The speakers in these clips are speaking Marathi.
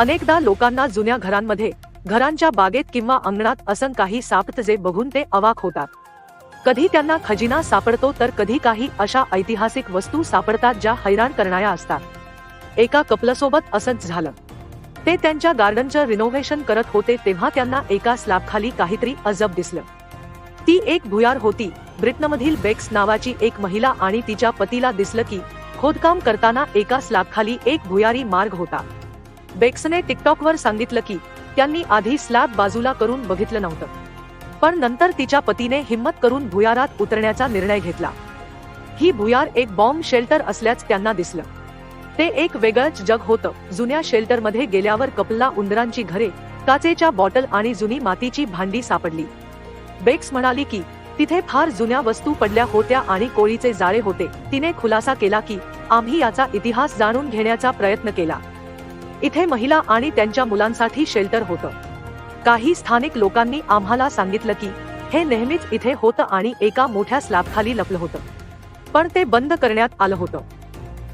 अनेकदा लोकांना जुन्या घरांमध्ये घरांच्या बागेत किंवा अंगणात असं काही सापत जे बघून ते अवाक होतात. कधी त्यांना खजिना सापडतो तर कधी काही अशा ऐतिहासिक वस्तू सापडतात ज्या हैराण करणाऱ्या असतात. एका कपलसोबत असंच झालं. ते त्यांच्या गार्डनचं रिनोव्हेशन करत होते तेव्हा त्यांना एका स्लॅबखाली काहीतरी अजब दिसलं. ती एक भुयार होती ब्रिटनमधील बेक्स नावाची एक महिला आणि तिच्या पतीला दिसलं की खोदकाम करताना एका स्लॅबखाली एक भुयारी मार्ग होता. बेक्सने टिकटॉकवर सांगितलं की त्यांनी आधी स्लॅब बाजूला करून बघितलं नव्हतं. पण नंतर तिच्या पतीने हिंमत करून भुयारात उतरण्याचा निर्णय घेतला. ही भुयार एक बॉम्ब शेल्टर असल्याच त्यांना दिसलं. ते एक वेगळंच जग होतं. जुन्या शेल्टरमध्ये गेल्यावर कपलला उंदरांची घरे काचेच्या बॉटल आणि जुनी मातीची भांडी सापडली. बेक्स म्हणाली की तिथे फार जुन्या वस्तू पडल्या होत्या आणि कोळीचे जाळे होते. तिने खुलासा केला की आम्ही याचा इतिहास जाणून घेण्याचा प्रयत्न केला. इथे महिला आणि त्यांच्या मुलांसाठी शेल्टर होतं. काही स्थानिक लोकांनी आम्हाला सांगितलं की हे नेहमीच इथे होतं आणि एका मोठ्या स्लॅबखाली लपलं होतं. पण ते बंद करण्यात आलं होतं.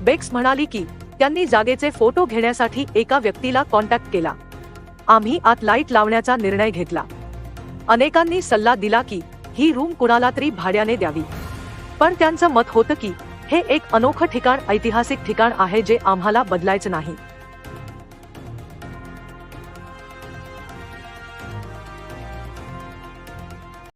बेक्स म्हणाली की त्यांनी जागेचे फोटो घेण्यासाठी एका व्यक्तीला कॉन्टॅक्ट केला. आम्ही आत लाइट लावण्याचा निर्णय घेतला. अनेकांनी सल्ला दिला की ही रूम कुणाला तरी भाड्याने द्यावी. पण त्यांचं मत होतं की हे एक अनोखं ठिकाण ऐतिहासिक ठिकाण आहे जे आम्हाला बदलायचं नाही.